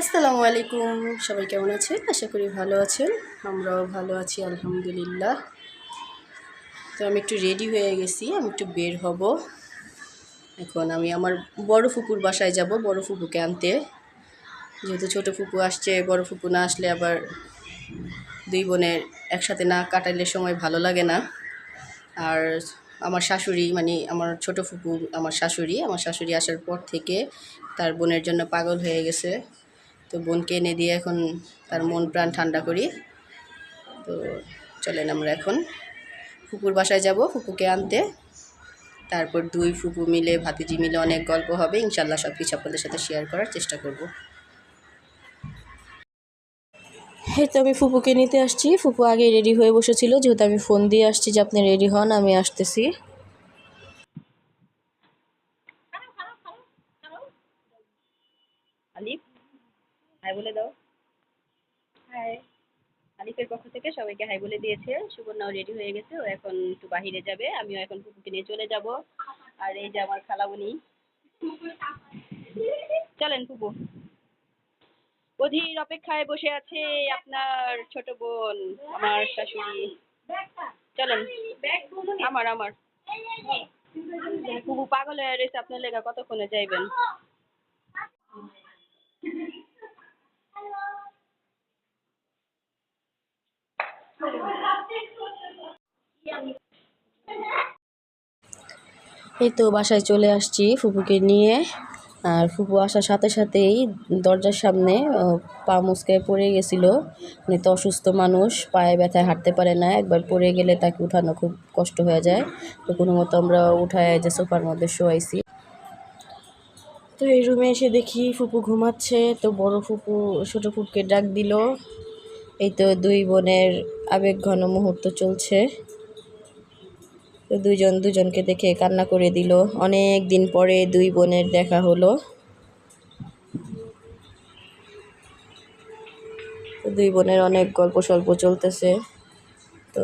আসসালামু আলাইকুম। সবাই কেমন আছেন? আশা করি ভালো আছেন। আমরাও ভালো আছি, আলহামদুলিল্লাহ। তো আমি একটু রেডি হয়ে গেছি, আমি একটু বের হব। এখন আমি আমার বড় ফুপুর বাসায় যাব, বড় ফুপুকে আনতে। যেহেতু ছোট ফুপু আসছে, বড় ফুপু না আসলে আবার দুই বোনের একসাথে না কাটাইলে সময় ভালো লাগে না। আর আমার শাশুড়ি মানে আমার ছোট ফুপু আমার শাশুড়ি আমার শাশুড়ি আসার পর থেকে তার বোনের জন্য পাগল হয়ে গেছে। তো বোনকে এনে দিয়ে এখন তার মন প্রাণ ঠান্ডা করি। তো চলেন আমরা এখন ফুপুর বাসায় যাব ফুপুকে আনতে। তারপর দুই ফুপু মিলে ভাতিজি মিলে অনেক গল্প হবে। ইনশাল্লাহ সব কিছু আপনাদের সাথে শেয়ার করার চেষ্টা করব। এই তো আমি ফুপুকে নিতে আসছি। ফুপু আগে রেডি হয়ে বসেছিল। যেহেতু আমি ফোন দিয়ে আসছি যে আপনি রেডি হন আমি আসতেছি। আলিফ? হাই বলে দাও। হাই আলিফের পক্ষ থেকে সবাইকে হাই বলে দিয়েছে। সুবর্ণাও রেডি হয়ে গেছে, ও এখন একটু বাহিরে যাবে, আমিও এখন ফুপুকে নিয়ে চলে যাব। আর এই যে আমার খালামণি চলেন ফুপু। অধীর অপেক্ষায় বসে আছে আপনার ছোট বোন, আমার শাশুড়ি। চলেন। আমার আমার। ফুপু পাগল হয়ে রয়েছে, আপনার লেগা কতক্ষণে যাইবেন? এই তো বাসায় চলে আসছি ফুপুকে নিয়ে। আর ফুপু আসার সাথে সাথেই দরজার সামনে পা মুচকায় পড়ে গেছিল। উনি তো অসুস্থ মানুষ, পায়ে ব্যথায় হাঁটতে পারে না। একবার পড়ে গেলে তাকে উঠানো খুব কষ্ট হয়ে যায়। তো কোনো মতো আমরা উঠায় যে সোফার মধ্যে শোয়াইছি। তো এই রুমে এসে দেখি ফুপু ঘুমাচ্ছে। তো বড় ফুপু, ছোট ফুপুকে ডাক দিল। এই তো দুই বোনের আবেগ ঘন মুহূর্ত চলছে। তো দুইজন দুজনকে দেখে কান্না করে দিল। অনেক দিন পরে দুই বোনের দেখা হলো। দুই বোনের অনেক গল্প সল্প চলতেছে। তো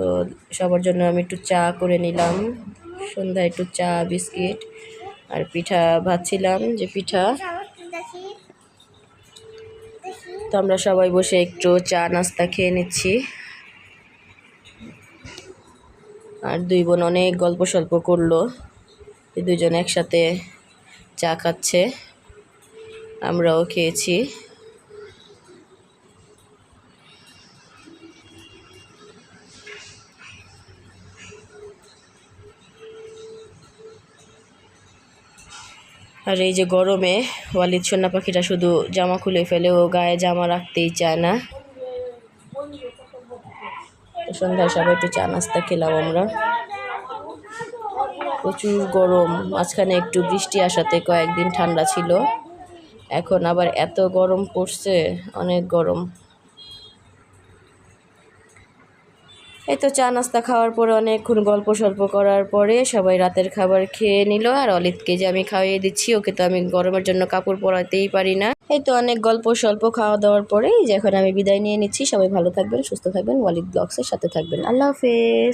সবার জন্য আমি একটু চা করে নিলাম। সন্ধ্যায় একটু চা, বিস্কিট আর পিঠা ভাজছিলাম যে পিঠা। তো আমরা সবাই বসে একটু চা নাস্তা খেয়ে নিচ্ছি। আর দুই বোন অনেক গল্প সল্প করল। দুজন একসাথে চা খাচ্ছে। আমরাও খেয়েছি। আর এই যে গরমে ওয়ালিদ সোনা পাখিটা শুধু জামা খুলে ফেলে, ও গায়ে জামা রাখতেই চায় না। সন্ধ্যায় সবাই একটু চা নাস্তা খেলাম আমরা। প্রচুর গরম, মাঝখানে একটু বৃষ্টি আসাতে কয়েকদিন ঠান্ডা ছিল। এখন আবার এত গরম পড়ছে, অনেক গরম। এই তো চা নাস্তা খাওয়ার পরে অনেকক্ষণ গল্প সল্প করার পরে সবাই রাতের খাবার খেয়ে নিল আর অলিতকে যে আমি খাইয়ে দিচ্ছি, ওকে তো আমি গরমের জন্য কাপড় পরাতেই পারি না। এই তো অনেক গল্প সল্প খাওয়া দাওয়ার পরেই যখন আমি বিদায় নিয়ে নিচ্ছি, সবাই ভালো থাকবেন, সুস্থ থাকবেন। ওয়ালিদ ব্লগসের সাথে থাকবেন। আল্লাহ হাফেজ।